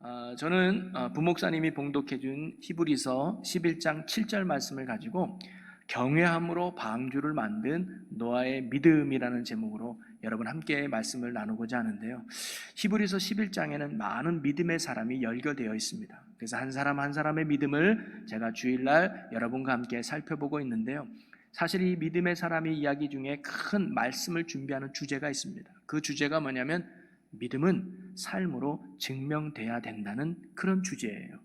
어, 저는 어, 부목사님이 봉독해준 히브리서 11장 7절 말씀을 가지고 경외함으로 방주를 만든 노아의 믿음이라는 제목으로 여러분 함께 말씀을 나누고자 하는데요. 히브리서 11장에는 많은 믿음의 사람이 열거되어 있습니다. 그래서 한 사람 한 사람의 믿음을 제가 주일날 여러분과 함께 살펴보고 있는데요. 사실 이 믿음의 사람이 이야기 중에 큰 말씀을 준비하는 주제가 있습니다. 그 주제가 뭐냐면 믿음은 삶으로 증명돼야 된다는 그런 주제예요.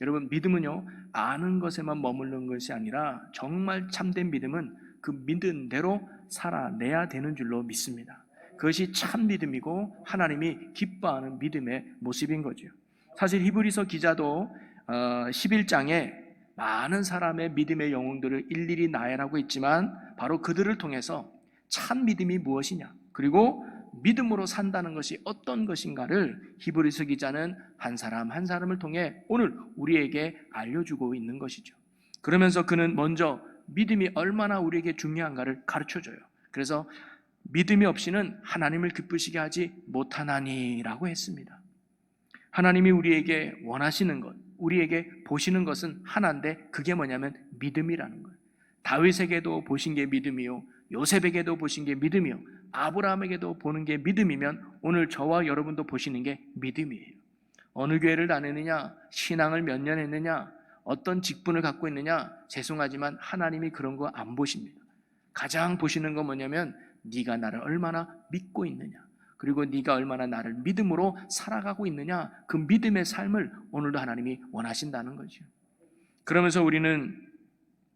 여러분, 믿음은요, 아는 것에만 머무르는 것이 아니라 정말 참된 믿음은 그 믿은 대로 살아내야 되는 줄로 믿습니다. 그것이 참 믿음이고 하나님이 기뻐하는 믿음의 모습인 거죠. 사실 히브리서 기자도 11장에 많은 사람의 믿음의 영웅들을 일일이 나열하고 있지만 바로 그들을 통해서 참 믿음이 무엇이냐 그리고 믿음으로 산다는 것이 어떤 것인가를 히브리서 기자는 한 사람 한 사람을 통해 오늘 우리에게 알려주고 있는 것이죠. 그러면서 그는 먼저 믿음이 얼마나 우리에게 중요한가를 가르쳐 줘요. 그래서 믿음이 없이는 하나님을 기쁘시게 하지 못하나니라고 했습니다. 하나님이 우리에게 원하시는 것, 우리에게 보시는 것은 하나인데 그게 뭐냐면 믿음이라는 거예요. 다윗에게도 보신 게 믿음이요. 요셉에게도 보신 게 믿음이요. 아브라함에게도 보는 게 믿음이면 오늘 저와 여러분도 보시는 게 믿음이에요. 어느 교회를 다니느냐, 신앙을 몇 년 했느냐, 어떤 직분을 갖고 있느냐, 죄송하지만 하나님이 그런 거 안 보십니다. 가장 보시는 건 뭐냐면 네가 나를 얼마나 믿고 있느냐. 그리고 네가 얼마나 나를 믿음으로 살아가고 있느냐 그 믿음의 삶을 오늘도 하나님이 원하신다는 거죠. 그러면서 우리는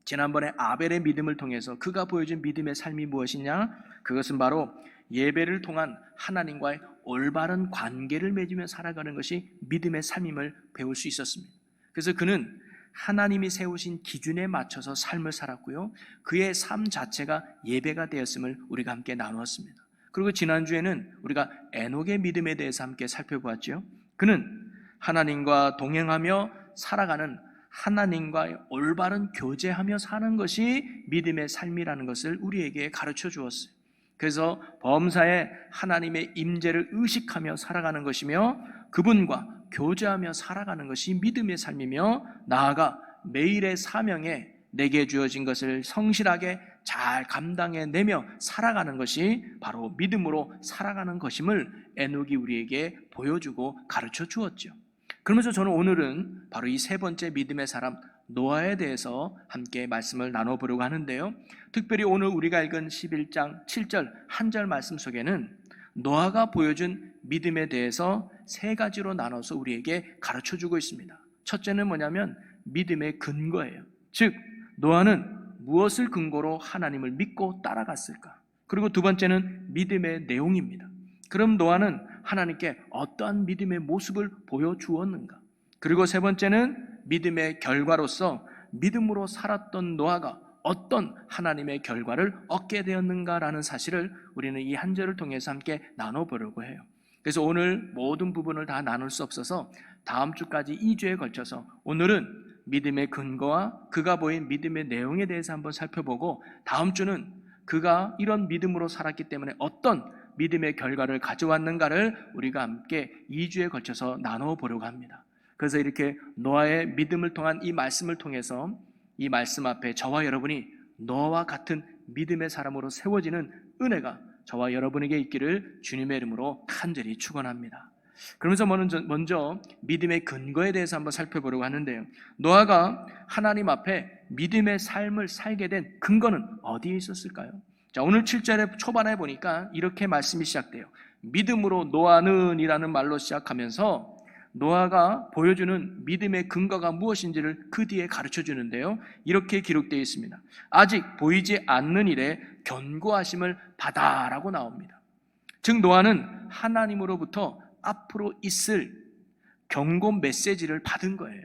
지난번에 아벨의 믿음을 통해서 그가 보여준 믿음의 삶이 무엇이냐? 그것은 바로 예배를 통한 하나님과의 올바른 관계를 맺으며 살아가는 것이 믿음의 삶임을 배울 수 있었습니다. 그래서 그는 하나님이 세우신 기준에 맞춰서 삶을 살았고요. 그의 삶 자체가 예배가 되었음을 우리가 함께 나누었습니다. 그리고 지난주에는 우리가 에녹의 믿음에 대해서 함께 살펴보았죠. 그는 하나님과 동행하며 살아가는 하나님과의 올바른 교제하며 사는 것이 믿음의 삶이라는 것을 우리에게 가르쳐 주었어요. 그래서 범사에 하나님의 임재를 의식하며 살아가는 것이며 그분과 교제하며 살아가는 것이 믿음의 삶이며 나아가 매일의 사명에 내게 주어진 것을 성실하게 잘 감당해 내며 살아가는 것이 바로 믿음으로 살아가는 것임을 에녹이 우리에게 보여주고 가르쳐 주었죠. 그러면서 저는 오늘은 바로 이 세 번째 믿음의 사람 노아에 대해서 함께 말씀을 나눠보려고 하는데요. 특별히 오늘 우리가 읽은 11장 7절 한 절 말씀 속에는 노아가 보여준 믿음에 대해서 세 가지로 나눠서 우리에게 가르쳐 주고 있습니다. 첫째는 뭐냐면 믿음의 근거예요. 즉, 노아는 무엇을 근거로 하나님을 믿고 따라갔을까? 그리고 두 번째는 믿음의 내용입니다. 그럼 노아는 하나님께 어떠한 믿음의 모습을 보여주었는가? 그리고 세 번째는 믿음의 결과로서 믿음으로 살았던 노아가 어떤 하나님의 결과를 얻게 되었는가라는 사실을 우리는 이 한 절을 통해서 함께 나눠보려고 해요. 그래서 오늘 모든 부분을 다 나눌 수 없어서 다음 주까지 2주에 걸쳐서 오늘은 믿음의 근거와 그가 보인 믿음의 내용에 대해서 한번 살펴보고 다음 주는 그가 이런 믿음으로 살았기 때문에 어떤 믿음의 결과를 가져왔는가를 우리가 함께 2주에 걸쳐서 나눠 보려고 합니다. 그래서 이렇게 노아의 믿음을 통한 이 말씀을 통해서 이 말씀 앞에 저와 여러분이 노아와 같은 믿음의 사람으로 세워지는 은혜가 저와 여러분에게 있기를 주님의 이름으로 간절히 축원합니다. 그러면서 먼저, 먼저 믿음의 근거에 대해서 한번 살펴보려고 하는데요. 노아가 하나님 앞에 믿음의 삶을 살게 된 근거는 어디에 있었을까요? 자, 오늘 7절의 초반에 보니까 이렇게 말씀이 시작돼요. 믿음으로 노아는이라는 말로 시작하면서 노아가 보여주는 믿음의 근거가 무엇인지를 그 뒤에 가르쳐 주는데요. 이렇게 기록되어 있습니다. 아직 보이지 않는 일에 견고하심을 받아라고 나옵니다. 즉 노아는 하나님으로부터 앞으로 있을 경고 메시지를 받은 거예요.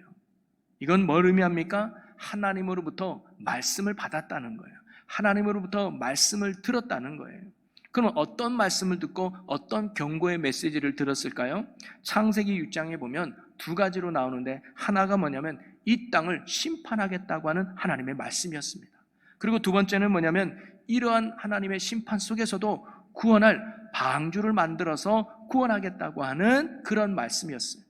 이건 뭘 의미합니까? 하나님으로부터 말씀을 받았다는 거예요. 하나님으로부터 말씀을 들었다는 거예요. 그럼 어떤 말씀을 듣고 어떤 경고의 메시지를 들었을까요? 창세기 6장에 보면 두 가지로 나오는데 하나가 뭐냐면 이 땅을 심판하겠다고 하는 하나님의 말씀이었습니다. 그리고 두 번째는 뭐냐면 이러한 하나님의 심판 속에서도 구원할 방주를 만들어서 구원하겠다고 하는 그런 말씀이었어요.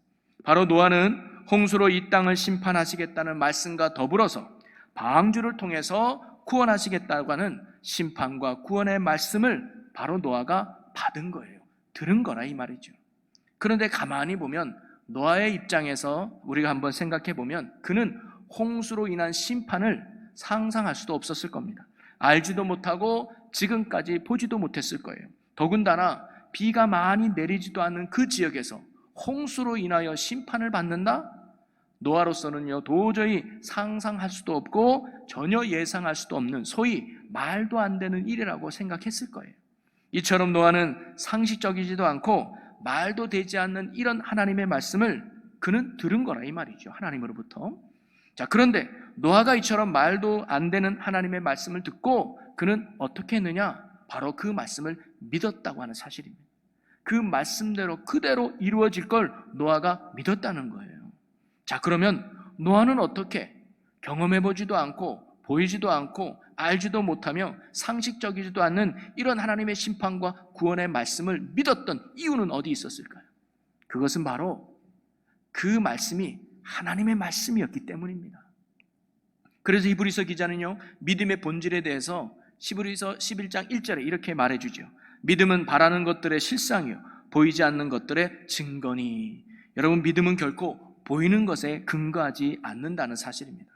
바로 노아는 홍수로 이 땅을 심판하시겠다는 말씀과 더불어서 방주를 통해서 구원하시겠다고 하는 심판과 구원의 말씀을 바로 노아가 받은 거예요. 들은 거라 이 말이죠. 그런데 가만히 보면 노아의 입장에서 우리가 한번 생각해 보면 그는 홍수로 인한 심판을 상상할 수도 없었을 겁니다. 알지도 못하고 지금까지 보지도 못했을 거예요. 더군다나 비가 많이 내리지도 않는 그 지역에서 홍수로 인하여 심판을 받는다? 노아로서는요, 도저히 상상할 수도 없고 전혀 예상할 수도 없는 소위 말도 안 되는 일이라고 생각했을 거예요. 이처럼 노아는 상식적이지도 않고 말도 되지 않는 이런 하나님의 말씀을 그는 들은 거라 이 말이죠. 하나님으로부터. 자, 그런데 노아가 이처럼 말도 안 되는 하나님의 말씀을 듣고 그는 어떻게 했느냐? 바로 그 말씀을 믿었다고 하는 사실입니다. 그 말씀대로 그대로 이루어질 걸 노아가 믿었다는 거예요. 자, 그러면 노아는 어떻게 경험해 보지도 않고 보이지도 않고 알지도 못하며 상식적이지도 않는 이런 하나님의 심판과 구원의 말씀을 믿었던 이유는 어디 있었을까요? 그것은 바로 그 말씀이 하나님의 말씀이었기 때문입니다. 그래서 히브리서 기자는요, 믿음의 본질에 대해서 히브리서 11장 1절에 이렇게 말해 주죠. 믿음은 바라는 것들의 실상이요, 보이지 않는 것들의 증거니. 여러분, 믿음은 결코 보이는 것에 근거하지 않는다는 사실입니다.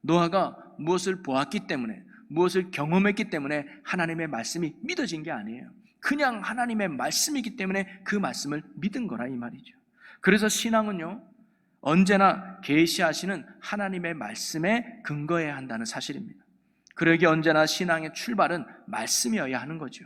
노아가 무엇을 보았기 때문에, 무엇을 경험했기 때문에 하나님의 말씀이 믿어진 게 아니에요. 그냥 하나님의 말씀이기 때문에 그 말씀을 믿은 거라 이 말이죠. 그래서 신앙은요, 언제나 계시하시는 하나님의 말씀에 근거해야 한다는 사실입니다. 그러기 언제나 신앙의 출발은 말씀이어야 하는 거죠.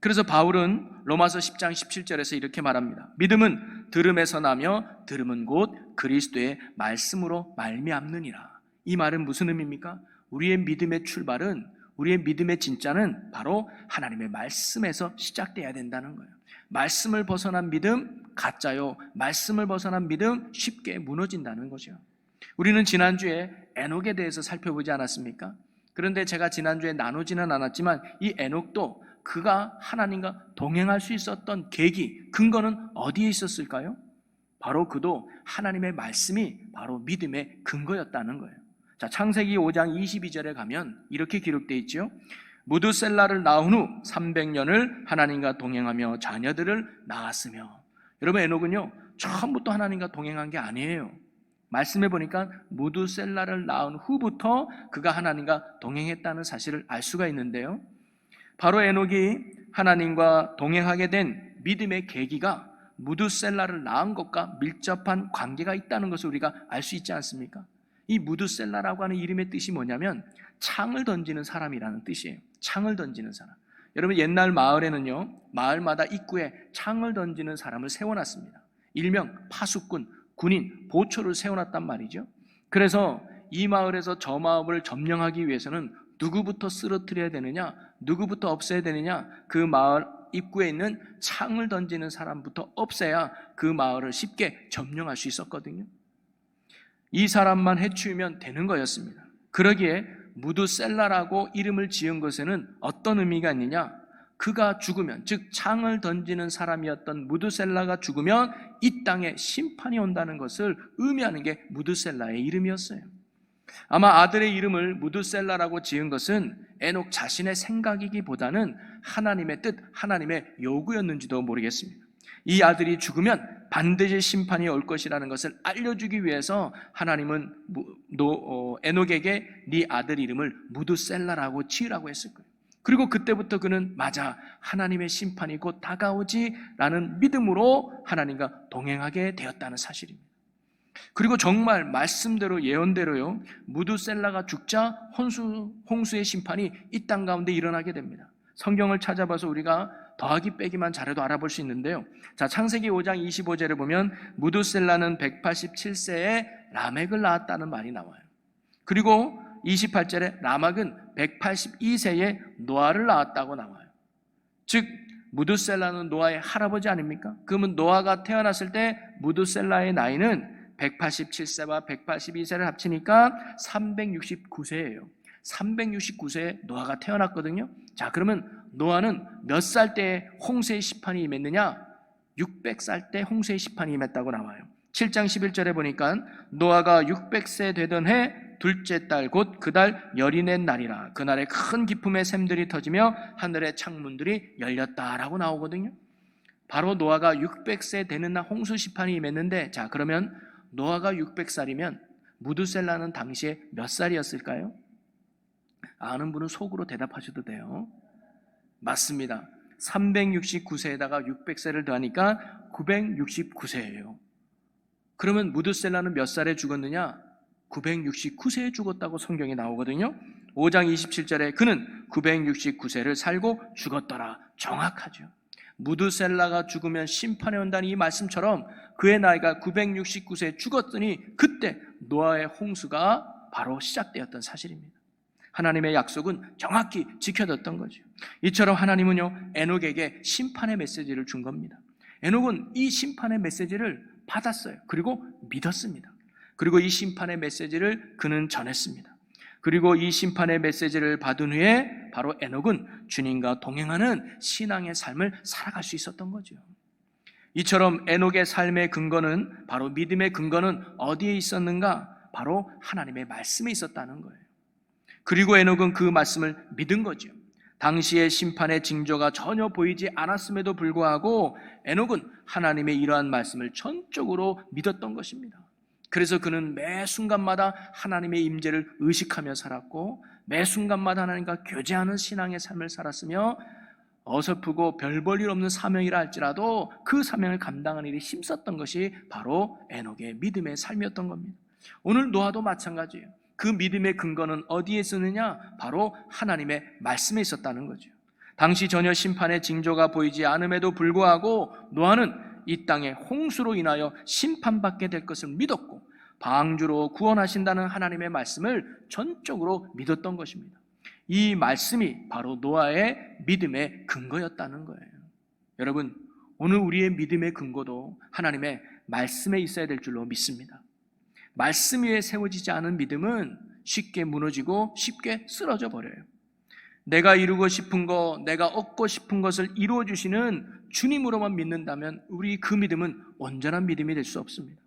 그래서 바울은 로마서 10장 17절에서 이렇게 말합니다. 믿음은 들음에서 나며 들음은 곧 그리스도의 말씀으로 말미암느니라. 이 말은 무슨 의미입니까? 우리의 믿음의 출발은 우리의 믿음의 진짜는 바로 하나님의 말씀에서 시작돼야 된다는 거예요. 말씀을 벗어난 믿음 가짜요. 말씀을 벗어난 믿음 쉽게 무너진다는 거죠. 우리는 지난주에 에녹에 대해서 살펴보지 않았습니까? 그런데 제가 지난주에 나누지는 않았지만 이 에녹도 그가 하나님과 동행할 수 있었던 계기, 근거는 어디에 있었을까요? 바로 그도 하나님의 말씀이 바로 믿음의 근거였다는 거예요. 자, 창세기 5장 22절에 가면 이렇게 기록되어 있죠. 무두셀라를 낳은 후 300년을 하나님과 동행하며 자녀들을 낳았으며 여러분 에녹은요 처음부터 하나님과 동행한 게 아니에요. 말씀해 보니까 무두셀라를 낳은 후부터 그가 하나님과 동행했다는 사실을 알 수가 있는데요. 바로 에녹이 하나님과 동행하게 된 믿음의 계기가 무두셀라를 낳은 것과 밀접한 관계가 있다는 것을 우리가 알 수 있지 않습니까? 이 무두셀라라고 하는 이름의 뜻이 뭐냐면 창을 던지는 사람이라는 뜻이에요. 창을 던지는 사람. 여러분 옛날 마을에는요 마을마다 입구에 창을 던지는 사람을 세워놨습니다. 일명 파수꾼, 군인, 보초를 세워놨단 말이죠. 그래서 이 마을에서 저 마을을 점령하기 위해서는 누구부터 쓰러뜨려야 되느냐, 누구부터 없애야 되느냐, 그 마을 입구에 있는 창을 던지는 사람부터 없애야 그 마을을 쉽게 점령할 수 있었거든요. 이 사람만 해치우면 되는 거였습니다. 그러기에 무드셀라라고 이름을 지은 것에는 어떤 의미가 있느냐? 그가 죽으면, 즉 창을 던지는 사람이었던 무드셀라가 죽으면 이 땅에 심판이 온다는 것을 의미하는 게 무드셀라의 이름이었어요. 아마 아들의 이름을 무드셀라라고 지은 것은 에녹 자신의 생각이기보다는 하나님의 뜻, 하나님의 요구였는지도 모르겠습니다. 이 아들이 죽으면 반드시 심판이 올 것이라는 것을 알려주기 위해서 하나님은 어, 에녹에게 네 아들 이름을 무드셀라라고 지으라고 했을 거예요. 그리고 그때부터 그는 맞아 하나님의 심판이 곧 다가오지라는 믿음으로 하나님과 동행하게 되었다는 사실입니다. 그리고 정말 말씀대로 예언대로요 무드셀라가 죽자 홍수, 홍수의 심판이 이 땅 가운데 일어나게 됩니다. 성경을 찾아봐서 우리가 더하기 빼기만 잘해도 알아볼 수 있는데요. 자, 창세기 5장 25절에 보면 무드셀라는 187세에 라멕을 낳았다는 말이 나와요. 그리고 28절에 라막은 182세에 노아를 낳았다고 나와요. 즉 무드셀라는 노아의 할아버지 아닙니까? 그러면 노아가 태어났을 때 무드셀라의 나이는 187세와 182세를 합치니까 369세예요. 369세에 노아가 태어났거든요. 자, 그러면 노아는 몇 살 때 홍수의 심판이 임했느냐? 600살 때 홍수의 심판이 임했다고 나와요. 7장 11절에 보니까 노아가 600세 되던 해 둘째 달 곧 그달 열이 낸 날이라 그날에 큰 기쁨의 샘들이 터지며 하늘의 창문들이 열렸다라고 나오거든요. 바로 노아가 600세 되는 날 홍수 시판이 임했는데 자 그러면 노아가 600살이면 무두셀라는 당시에 몇 살이었을까요? 아는 분은 속으로 대답하셔도 돼요. 맞습니다. 369세에다가 600세를 더하니까 969세예요. 그러면 무드셀라는 몇 살에 죽었느냐? 969세에 죽었다고 성경에 나오거든요. 5장 27절에 그는 969세를 살고 죽었더라. 정확하죠. 무드셀라가 죽으면 심판에 온다는 이 말씀처럼 그의 나이가 969세에 죽었더니 그때 노아의 홍수가 바로 시작되었던 사실입니다. 하나님의 약속은 정확히 지켜졌던 거죠. 이처럼 하나님은요, 에녹에게 심판의 메시지를 준 겁니다. 에녹은 이 심판의 메시지를 받았어요. 그리고 믿었습니다. 그리고 이 심판의 메시지를 그는 전했습니다. 그리고 이 심판의 메시지를 받은 후에 바로 에녹은 주님과 동행하는 신앙의 삶을 살아갈 수 있었던 거죠. 이처럼 에녹의 삶의 근거는 바로 믿음의 근거는 어디에 있었는가? 바로 하나님의 말씀에 있었다는 거예요. 그리고 에녹은 그 말씀을 믿은 거죠. 당시의 심판의 징조가 전혀 보이지 않았음에도 불구하고 에녹은 하나님의 이러한 말씀을 전적으로 믿었던 것입니다. 그래서 그는 매 순간마다 하나님의 임재를 의식하며 살았고 매 순간마다 하나님과 교제하는 신앙의 삶을 살았으며 어설프고 별 볼 일 없는 사명이라 할지라도 그 사명을 감당하는 일이 힘썼던 것이 바로 에녹의 믿음의 삶이었던 겁니다. 오늘 노아도 마찬가지예요. 그 믿음의 근거는 어디에 있었느냐? 바로 하나님의 말씀에 있었다는 거죠. 당시 전혀 심판의 징조가 보이지 않음에도 불구하고 노아는 이 땅에 홍수로 인하여 심판받게 될 것을 믿었고 방주로 구원하신다는 하나님의 말씀을 전적으로 믿었던 것입니다. 이 말씀이 바로 노아의 믿음의 근거였다는 거예요. 여러분, 오늘 우리의 믿음의 근거도 하나님의 말씀에 있어야 될 줄로 믿습니다. 말씀 위에 세워지지 않은 믿음은 쉽게 무너지고 쉽게 쓰러져 버려요. 내가 이루고 싶은 거, 내가 얻고 싶은 것을 이루어 주시는 주님으로만 믿는다면 우리 그 믿음은 온전한 믿음이 될 수 없습니다.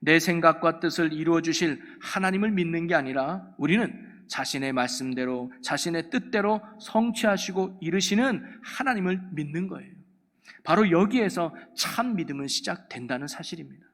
내 생각과 뜻을 이루어 주실 하나님을 믿는 게 아니라 우리는 자신의 말씀대로 자신의 뜻대로 성취하시고 이루시는 하나님을 믿는 거예요. 바로 여기에서 참 믿음은 시작된다는 사실입니다.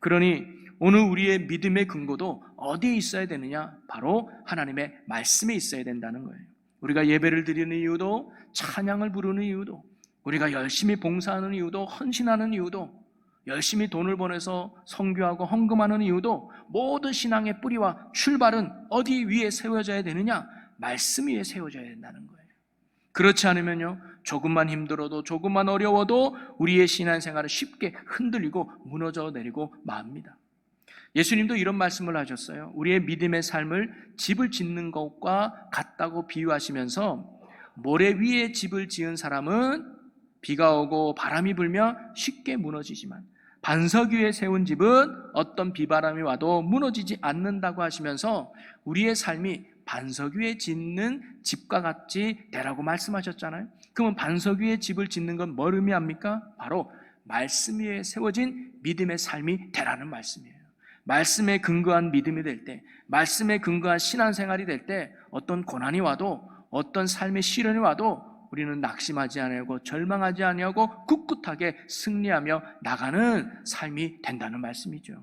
그러니 오늘 우리의 믿음의 근거도 어디에 있어야 되느냐? 바로 하나님의 말씀에 있어야 된다는 거예요. 우리가 예배를 드리는 이유도 찬양을 부르는 이유도 우리가 열심히 봉사하는 이유도 헌신하는 이유도 열심히 돈을 보내서 성교하고 헌금하는 이유도 모든 신앙의 뿌리와 출발은 어디 위에 세워져야 되느냐? 말씀 위에 세워져야 된다는 거예요. 그렇지 않으면요, 조금만 힘들어도 조금만 어려워도 우리의 신앙생활은 쉽게 흔들리고 무너져 내리고 맙니다. 예수님도 이런 말씀을 하셨어요. 우리의 믿음의 삶을 집을 짓는 것과 같다고 비유하시면서 모래 위에 집을 지은 사람은 비가 오고 바람이 불며 쉽게 무너지지만 반석 위에 세운 집은 어떤 비바람이 와도 무너지지 않는다고 하시면서 우리의 삶이 반석 위에 짓는 집과 같이 되라고 말씀하셨잖아요. 그러면 반석 위에 집을 짓는 건 뭘 의미합니까? 바로 말씀 위에 세워진 믿음의 삶이 되라는 말씀이에요. 말씀에 근거한 믿음이 될 때, 말씀에 근거한 신앙생활이 될 때 어떤 고난이 와도 어떤 삶의 시련이 와도 우리는 낙심하지 아니하고 절망하지 아니하고 꿋꿋하게 승리하며 나가는 삶이 된다는 말씀이죠.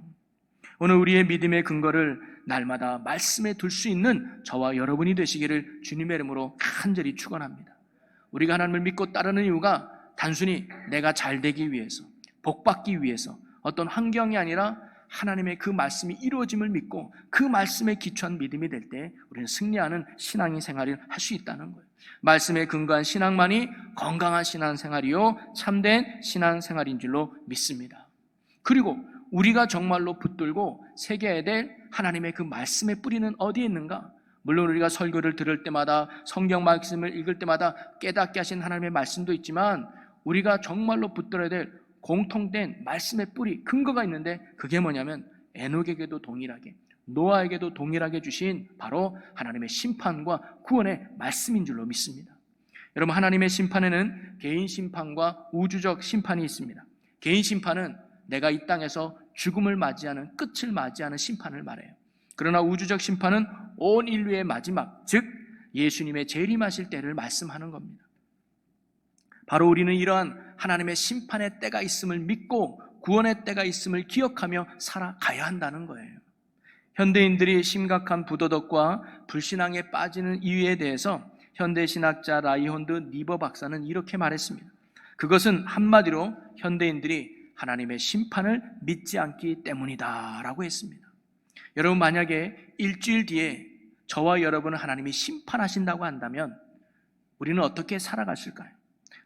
오늘 우리의 믿음의 근거를 날마다 말씀에 둘 수 있는 저와 여러분이 되시기를 주님의 이름으로 간절히 축원합니다. 우리가 하나님을 믿고 따르는 이유가 단순히 내가 잘 되기 위해서, 복 받기 위해서 어떤 환경이 아니라 하나님의 그 말씀이 이루어짐을 믿고 그 말씀에 기초한 믿음이 될 때 우리는 승리하는 신앙인 생활을 할 수 있다는 거예요. 말씀에 근거한 신앙만이 건강한 신앙생활이요 참된 신앙생활인 줄로 믿습니다. 그리고 우리가 정말로 붙들고 새겨야 될 하나님의 그 말씀의 뿌리는 어디에 있는가? 물론 우리가 설교를 들을 때마다 성경 말씀을 읽을 때마다 깨닫게 하신 하나님의 말씀도 있지만 우리가 정말로 붙들어야 될 공통된 말씀의 뿌리, 근거가 있는데 그게 뭐냐면 에녹에게도 동일하게 노아에게도 동일하게 주신 바로 하나님의 심판과 구원의 말씀인 줄로 믿습니다. 여러분 하나님의 심판에는 개인 심판과 우주적 심판이 있습니다. 개인 심판은 내가 이 땅에서 죽음을 맞이하는 끝을 맞이하는 심판을 말해요. 그러나 우주적 심판은 온 인류의 마지막, 즉 예수님의 재림하실 때를 말씀하는 겁니다. 바로 우리는 이러한 하나님의 심판의 때가 있음을 믿고 구원의 때가 있음을 기억하며 살아가야 한다는 거예요. 현대인들이 심각한 부도덕과 불신앙에 빠지는 이유에 대해서 현대 신학자 라이혼드 니버 박사는 이렇게 말했습니다. 그것은 한마디로 현대인들이 하나님의 심판을 믿지 않기 때문이다라고 했습니다. 여러분 만약에 일주일 뒤에 저와 여러분을 하나님이 심판하신다고 한다면 우리는 어떻게 살아갔을까요?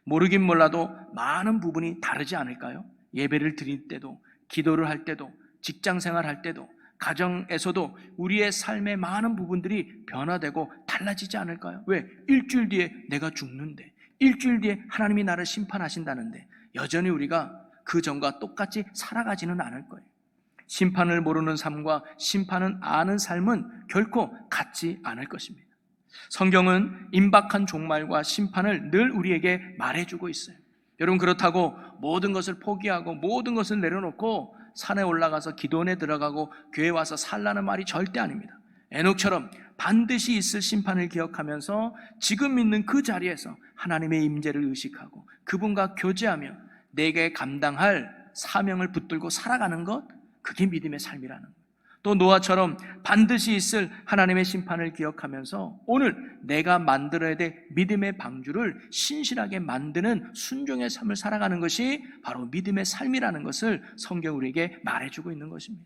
모르긴 몰라도 많은 부분이 다르지 않을까요? 예배를 드릴 때도, 기도를 할 때도, 직장 생활할 때도, 가정에서도 우리의 삶의 많은 부분들이 변화되고 달라지지 않을까요? 왜? 일주일 뒤에 내가 죽는데, 일주일 뒤에 하나님이 나를 심판하신다는데, 여전히 우리가 그 전과 똑같이 살아가지는 않을 거예요. 심판을 모르는 삶과 심판은 아는 삶은 결코 같지 않을 것입니다. 성경은 임박한 종말과 심판을 늘 우리에게 말해주고 있어요. 여러분 그렇다고 모든 것을 포기하고 모든 것을 내려놓고 산에 올라가서 기도원에 들어가고 교회 와서 살라는 말이 절대 아닙니다. 에녹처럼 반드시 있을 심판을 기억하면서 지금 있는 그 자리에서 하나님의 임재를 의식하고 그분과 교제하며 내게 감당할 사명을 붙들고 살아가는 것 그게 믿음의 삶이라는 거예요. 또 노아처럼 반드시 있을 하나님의 심판을 기억하면서 오늘 내가 만들어야 될 믿음의 방주를 신실하게 만드는 순종의 삶을 살아가는 것이 바로 믿음의 삶이라는 것을 성경 우리에게 말해주고 있는 것입니다.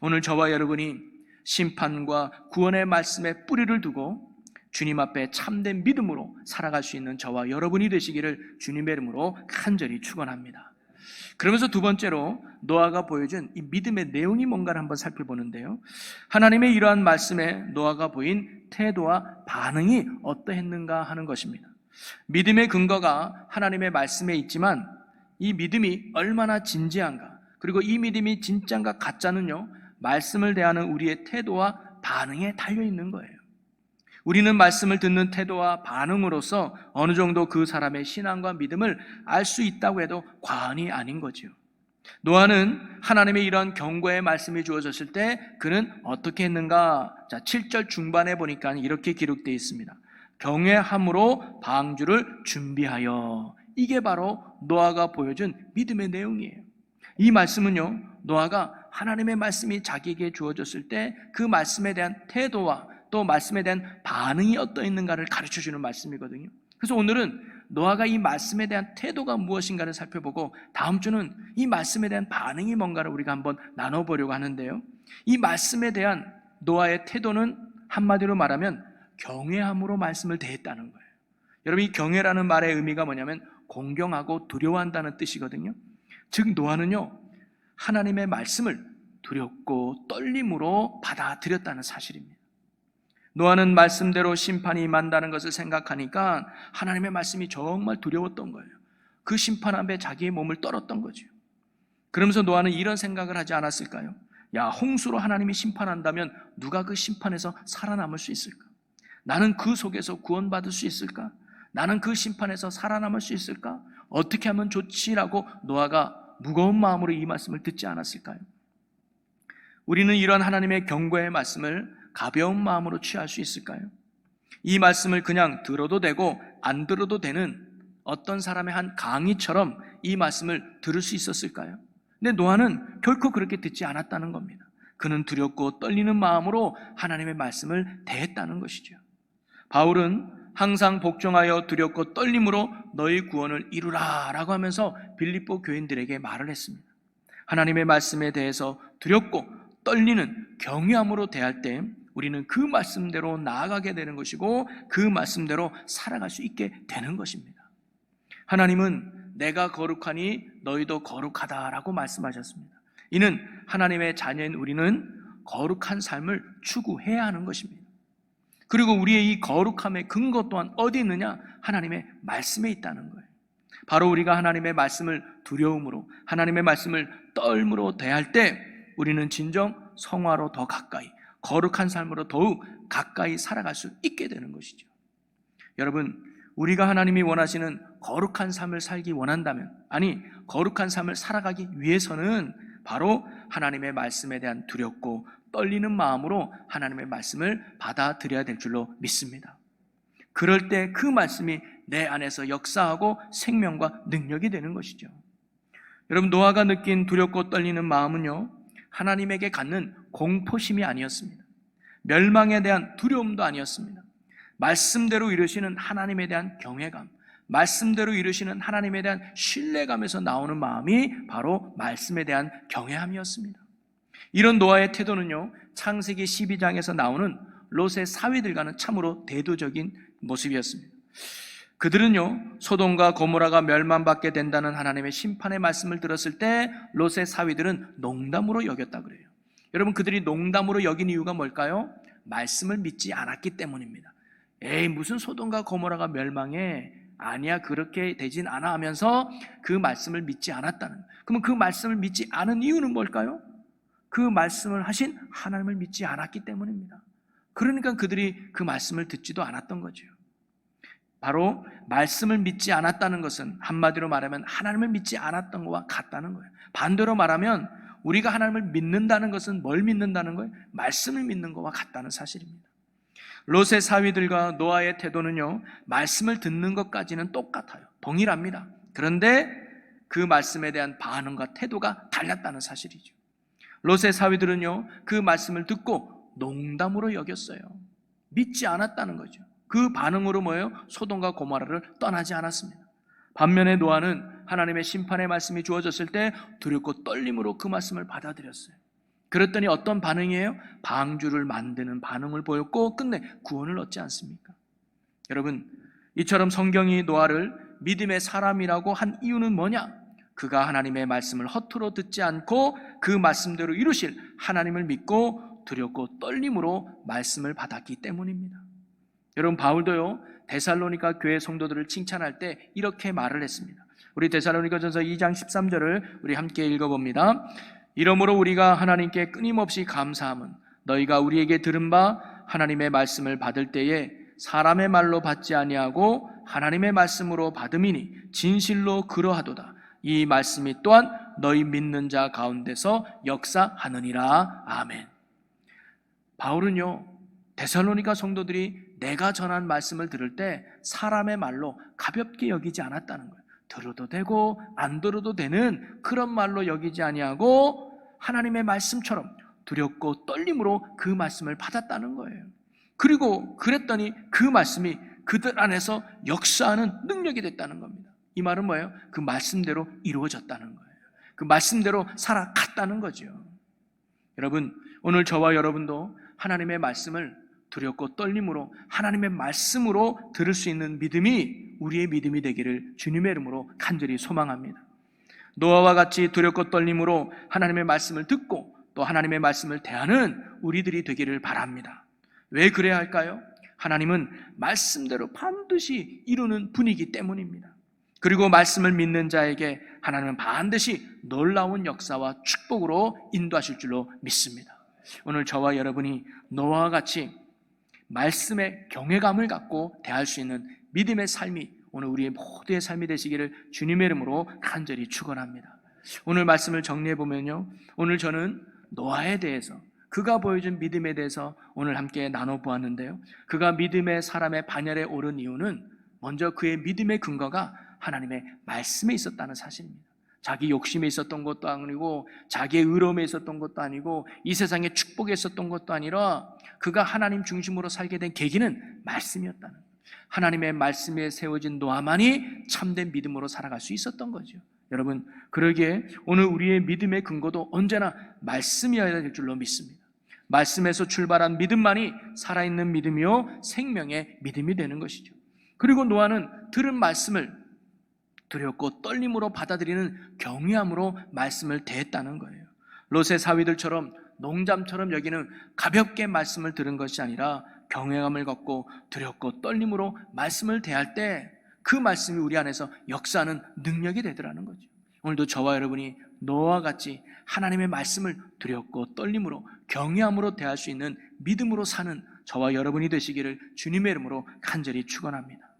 오늘 저와 여러분이 심판과 구원의 말씀에 뿌리를 두고 주님 앞에 참된 믿음으로 살아갈 수 있는 저와 여러분이 되시기를 주님의 이름으로 간절히 축원합니다. 그러면서 두 번째로 노아가 보여준 이 믿음의 내용이 뭔가를 한번 살펴보는데요. 하나님의 이러한 말씀에 노아가 보인 태도와 반응이 어떠했는가 하는 것입니다. 믿음의 근거가 하나님의 말씀에 있지만 이 믿음이 얼마나 진지한가 그리고 이 믿음이 진짠가 가짜는요 말씀을 대하는 우리의 태도와 반응에 달려 있는 거예요. 우리는 말씀을 듣는 태도와 반응으로서 어느 정도 그 사람의 신앙과 믿음을 알 수 있다고 해도 과언이 아닌 거지요. 노아는 하나님의 이런 경고의 말씀이 주어졌을 때 그는 어떻게 했는가? 자, 7절 중반에 보니까 이렇게 기록되어 있습니다. 경외함으로 방주를 준비하여. 이게 바로 노아가 보여준 믿음의 내용이에요. 이 말씀은요, 노아가 하나님의 말씀이 자기에게 주어졌을 때 그 말씀에 대한 태도와 또 말씀에 대한 반응이 어떠했는가를 가르쳐 주는 말씀이거든요. 그래서 오늘은 노아가 이 말씀에 대한 태도가 무엇인가를 살펴보고 다음 주는 이 말씀에 대한 반응이 뭔가를 우리가 한번 나눠보려고 하는데요. 이 말씀에 대한 노아의 태도는 한마디로 말하면 경외함으로 말씀을 대했다는 거예요. 여러분 이 경외라는 말의 의미가 뭐냐면 공경하고 두려워한다는 뜻이거든요. 즉 노아는요 하나님의 말씀을 두렵고 떨림으로 받아들였다는 사실입니다. 노아는 말씀대로 심판이 임한다는 것을 생각하니까 하나님의 말씀이 정말 두려웠던 거예요. 그 심판 앞에 자기의 몸을 떨었던 거죠. 그러면서 노아는 이런 생각을 하지 않았을까요? 야, 홍수로 하나님이 심판한다면 누가 그 심판에서 살아남을 수 있을까? 나는 그 속에서 구원받을 수 있을까? 나는 그 심판에서 살아남을 수 있을까? 어떻게 하면 좋지라고 노아가 무거운 마음으로 이 말씀을 듣지 않았을까요? 우리는 이런 하나님의 경고의 말씀을 가벼운 마음으로 취할 수 있을까요? 이 말씀을 그냥 들어도 되고 안 들어도 되는 어떤 사람의 한 강의처럼 이 말씀을 들을 수 있었을까요? 근데 노아는 결코 그렇게 듣지 않았다는 겁니다. 그는 두렵고 떨리는 마음으로 하나님의 말씀을 대했다는 것이죠. 바울은 항상 복종하여 두렵고 떨림으로 너희 구원을 이루라 라고 하면서 빌립보 교인들에게 말을 했습니다. 하나님의 말씀에 대해서 두렵고 떨리는 경외함으로 대할 때 우리는 그 말씀대로 나아가게 되는 것이고 그 말씀대로 살아갈 수 있게 되는 것입니다. 하나님은 내가 거룩하니 너희도 거룩하다라고 말씀하셨습니다. 이는 하나님의 자녀인 우리는 거룩한 삶을 추구해야 하는 것입니다. 그리고 우리의 이 거룩함의 근거 또한 어디 있느냐? 하나님의 말씀에 있다는 거예요. 바로 우리가 하나님의 말씀을 두려움으로, 하나님의 말씀을 떨므로 대할 때 우리는 진정 성화로 더 가까이, 거룩한 삶으로 더욱 가까이 살아갈 수 있게 되는 것이죠. 여러분, 우리가 하나님이 원하시는 거룩한 삶을 살기 원한다면, 아니, 거룩한 삶을 살아가기 위해서는 바로 하나님의 말씀에 대한 두렵고 떨리는 마음으로 하나님의 말씀을 받아들여야 될 줄로 믿습니다. 그럴 때 그 말씀이 내 안에서 역사하고 생명과 능력이 되는 것이죠. 여러분 노아가 느낀 두렵고 떨리는 마음은요. 하나님에게 갖는 공포심이 아니었습니다. 멸망에 대한 두려움도 아니었습니다. 말씀대로 이루시는 하나님에 대한 경외감, 말씀대로 이루시는 하나님에 대한 신뢰감에서 나오는 마음이 바로 말씀에 대한 경외함이었습니다. 이런 노아의 태도는요, 창세기 12장에서 나오는 롯의 사위들과는 참으로 대도적인 모습이었습니다. 그들은요, 소돔과 고모라가 멸망받게 된다는 하나님의 심판의 말씀을 들었을 때 롯의 사위들은 농담으로 여겼다 그래요. 여러분, 그들이 농담으로 여긴 이유가 뭘까요? 말씀을 믿지 않았기 때문입니다. 에이, 무슨 소돔과 고모라가 멸망해? 아니야, 그렇게 되진 않아 하면서 그 말씀을 믿지 않았다는. 그러면 그 말씀을 믿지 않은 이유는 뭘까요? 그 말씀을 하신 하나님을 믿지 않았기 때문입니다. 그러니까 그들이 그 말씀을 듣지도 않았던 거죠. 바로 말씀을 믿지 않았다는 것은 한마디로 말하면 하나님을 믿지 않았던 것과 같다는 거예요. 반대로 말하면 우리가 하나님을 믿는다는 것은 뭘 믿는다는 거예요? 말씀을 믿는 것과 같다는 사실입니다. 롯의 사위들과 노아의 태도는요, 말씀을 듣는 것까지는 똑같아요. 동일합니다. 그런데 그 말씀에 대한 반응과 태도가 달랐다는 사실이죠. 롯의 사위들은요, 그 말씀을 듣고 농담으로 여겼어요. 믿지 않았다는 거죠. 그 반응으로 뭐예요? 소돔과 고모라를 떠나지 않았습니다. 반면에 노아는 하나님의 심판의 말씀이 주어졌을 때 두렵고 떨림으로 그 말씀을 받아들였어요. 그랬더니 어떤 반응이에요? 방주를 만드는 반응을 보였고 끝내 구원을 얻지 않습니까? 여러분, 이처럼 성경이 노아를 믿음의 사람이라고 한 이유는 뭐냐? 그가 하나님의 말씀을 허투루 듣지 않고 그 말씀대로 이루실 하나님을 믿고 두렵고 떨림으로 말씀을 받았기 때문입니다. 여러분 바울도요 데살로니가 교회 성도들을 칭찬할 때 이렇게 말을 했습니다. 우리 데살로니가전서 2장 13절을 우리 함께 읽어 봅니다. 이러므로 우리가 하나님께 끊임없이 감사함은 너희가 우리에게 들은 바 하나님의 말씀을 받을 때에 사람의 말로 받지 아니하고 하나님의 말씀으로 받음이니 진실로 그러하도다. 이 말씀이 또한 너희 믿는 자 가운데서 역사하느니라. 아멘. 바울은요 데살로니가 성도들이 내가 전한 말씀을 들을 때 사람의 말로 가볍게 여기지 않았다는 거예요. 들어도 되고 안 들어도 되는 그런 말로 여기지 아니하고 하나님의 말씀처럼 두렵고 떨림으로 그 말씀을 받았다는 거예요. 그리고 그랬더니 그 말씀이 그들 안에서 역사하는 능력이 됐다는 겁니다. 이 말은 뭐예요? 그 말씀대로 이루어졌다는 거예요. 그 말씀대로 살아갔다는 거죠. 여러분, 오늘 저와 여러분도 하나님의 말씀을 두렵고 떨림으로 하나님의 말씀으로 들을 수 있는 믿음이 우리의 믿음이 되기를 주님의 이름으로 간절히 소망합니다. 노아와 같이 두렵고 떨림으로 하나님의 말씀을 듣고 또 하나님의 말씀을 대하는 우리들이 되기를 바랍니다. 왜 그래야 할까요? 하나님은 말씀대로 반드시 이루는 분이기 때문입니다. 그리고 말씀을 믿는 자에게 하나님은 반드시 놀라운 역사와 축복으로 인도하실 줄로 믿습니다. 오늘 저와 여러분이 노아와 같이 말씀의 경외감을 갖고 대할 수 있는 믿음의 삶이 오늘 우리의 모두의 삶이 되시기를 주님의 이름으로 간절히 축원합니다. 오늘 말씀을 정리해 보면요. 오늘 저는 노아에 대해서 그가 보여준 믿음에 대해서 오늘 함께 나눠 보았는데요. 그가 믿음의 사람의 반열에 오른 이유는 먼저 그의 믿음의 근거가 하나님의 말씀에 있었다는 사실입니다. 자기 욕심에 있었던 것도 아니고 자기의 의로움에 있었던 것도 아니고 이 세상의 축복에 있었던 것도 아니라 그가 하나님 중심으로 살게 된 계기는 말씀이었다는 하나님의 말씀에 세워진 노아만이 참된 믿음으로 살아갈 수 있었던 거죠. 여러분 그러기에 오늘 우리의 믿음의 근거도 언제나 말씀이어야 될 줄로 믿습니다. 말씀에서 출발한 믿음만이 살아있는 믿음이요 생명의 믿음이 되는 것이죠. 그리고 노아는 들은 말씀을 두렵고 떨림으로 받아들이는 경외함으로 말씀을 대했다는 거예요. 롯의 사위들처럼 농담처럼 여기는 가볍게 말씀을 들은 것이 아니라 경외감을 갖고 두렵고 떨림으로 말씀을 대할 때 그 말씀이 우리 안에서 역사하는 능력이 되더라는 거죠. 오늘도 저와 여러분이 너와 같이 하나님의 말씀을 두렵고 떨림으로 경외함으로 대할 수 있는 믿음으로 사는 저와 여러분이 되시기를 주님의 이름으로 간절히 축원합니다.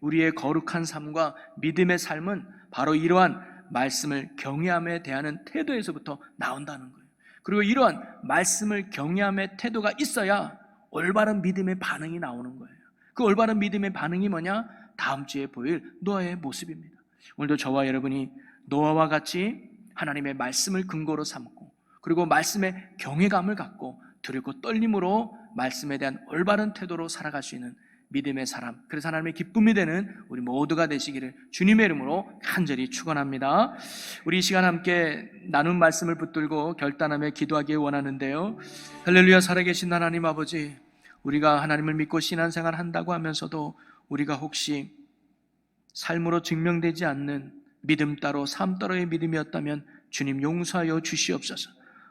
우리의 거룩한 삶과 믿음의 삶은 바로 이러한 말씀을 경외함에 대하는 태도에서부터 나온다는 거예요. 그리고 이러한 말씀을 경외함의 태도가 있어야 올바른 믿음의 반응이 나오는 거예요. 그 올바른 믿음의 반응이 뭐냐? 다음 주에 보일 노아의 모습입니다. 오늘도 저와 여러분이 노아와 같이 하나님의 말씀을 근거로 삼고 그리고 말씀의 경외감을 갖고 두렵고 떨림으로 말씀에 대한 올바른 태도로 살아갈 수 있는 믿음의 사람, 그래서 하나님의 기쁨이 되는 우리 모두가 되시기를 주님의 이름으로 간절히 축원합니다. 우리 이 시간 함께 나눈 말씀을 붙들고 결단하며 기도하기 원하는데요. 할렐루야 살아계신 하나님 아버지, 우리가 하나님을 믿고 신앙생활 한다고 하면서도 우리가 혹시 삶으로 증명되지 않는 믿음 따로 삶 따로의 믿음이었다면 주님 용서하여 주시옵소서.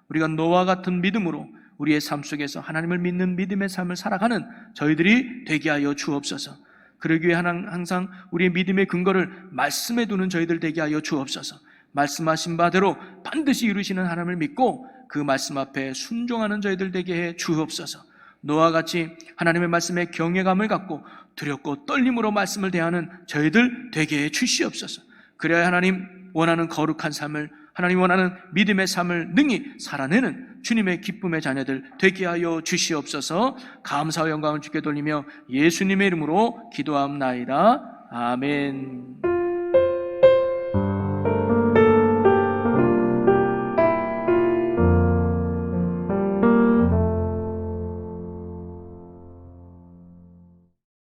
우리가 노와 같은 믿음으로 우리의 삶 속에서 하나님을 믿는 믿음의 삶을 살아가는 저희들이 되게 하여 주옵소서. 그러기 위해 항상 우리의 믿음의 근거를 말씀에 두는 저희들 되게 하여 주옵소서. 말씀하신 바대로 반드시 이루시는 하나님을 믿고 그 말씀 앞에 순종하는 저희들 되게 해 주옵소서. 노아 같이 하나님의 말씀에 경외감을 갖고 두렵고 떨림으로 말씀을 대하는 저희들 되게 해 주시옵소서. 그래야 하나님 원하는 거룩한 삶을 하나님 원하는 믿음의 삶을 능히 살아내는 주님의 기쁨의 자녀들 되게 하여 주시옵소서. 감사와 영광을 주께 돌리며 예수님의 이름으로 기도함나이다. 아멘.